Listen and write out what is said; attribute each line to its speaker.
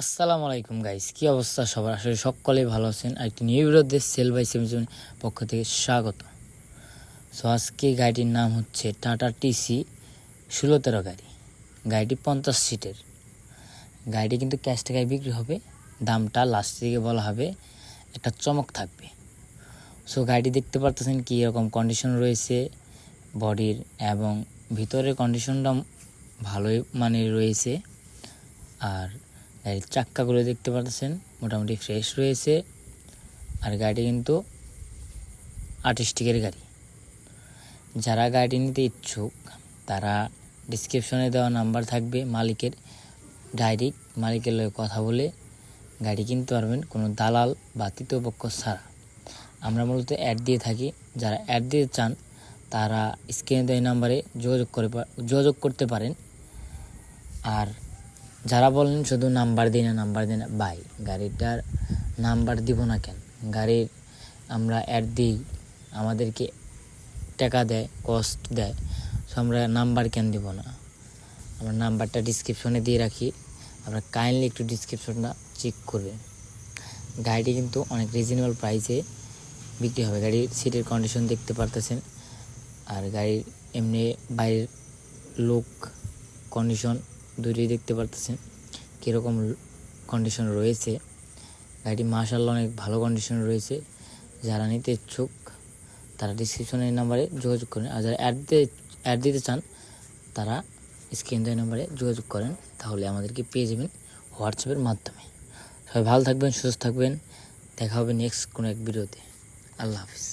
Speaker 1: আসসালামু আলাইকুম গাইস কি অবস্থা সবার? আসলে সকলেই ভালো আছেন। আর একটি নিউ বিরোধে সেল বাই সেমিজন পক্ষ থেকে স্বাগত। সো আজকে গাড়িটির নাম হচ্ছে টাটা টিসি ষোলো তেরো গাড়ি। গাড়িটি পঞ্চাশ সিটের গাড়িটি কিন্তু ক্যাশ টাকায় বিক্রি হবে। দামটা লাস্ট দিকে বলা হবে একটা চমক থাকবে। সো গাড়িটি দেখতে পারতেছেন কী রকম কন্ডিশন রয়েছে বডির এবং ভিতরের কন্ডিশনটা ভালোই মানে রয়েছে। আর চাক্কাগুলো দেখতে পাচ্ছেন, মোটামুটি ফ্রেশ রয়েছে। আর গাড়ি কিন্তু আর্টিস্টিকের গাড়ি। যারা গাড়ি নিতে ইচ্ছুক, তারা ডিসক্রিপশনে দেওয়া নাম্বার থাকবে মালিকের। ডাইরেক্ট মালিকের লগে কথা বলে গাড়ি কিনতে পারবেন কোনো দালাল বা তৃতীয় পক্ষ ছাড়া। আমরা মূলত অ্যাড দিয়ে থাকি। যারা অ্যাড দিতে চান, তারা স্ক্রিনে দেওয়া নাম্বারে যোগাযোগ করে যোগাযোগ করতে পারেন। আর যারা বলেন শুধু নাম্বার দিই না নাম্বার দিই না বাই গাড়িটার নাম্বার দিব না কেন? গাড়ির আমরা অ্যাড দিই, আমাদেরকে টাকা দেয় কস্ট দেয় সো আমরা নাম্বার কেন দিব না? আমরা নাম্বারটা ডিসক্রিপশনে দিয়ে রাখি আপনারা কাইন্ডলি একটু ডিসক্রিপশনটা চেক করবেন গাড়িটি কিন্তু অনেক রিজনেবল প্রাইসে বিক্রি হবে। গাড়ির সিটের কন্ডিশন দেখতে পারতেছেন, আর গাড়ির এমনি বাইরের লুক কন্ডিশন দুটোই দেখতে পারতেছেন কীরকম কন্ডিশন রয়েছে। গাড়িটি মার্শাল্লাহ অনেক ভালো কন্ডিশন রয়েছে। যারা নিতে ইচ্ছুক, তারা ডিসক্রিপশনের নাম্বারে যোগাযোগ করেন। আর যারা অ্যাড দিতে অ্যাড দিতে চান, তারা স্ক্রিন দেওয়া নাম্বারে যোগাযোগ করেন। তাহলে আমাদেরকে পেয়ে যাবেন হোয়াটসঅ্যাপের মাধ্যমে। সবাই ভালো থাকবেন, সুস্থ থাকবেন। দেখা হবে নেক্সট কোনো এক ভিডিওতে। আল্লাহ হাফিজ।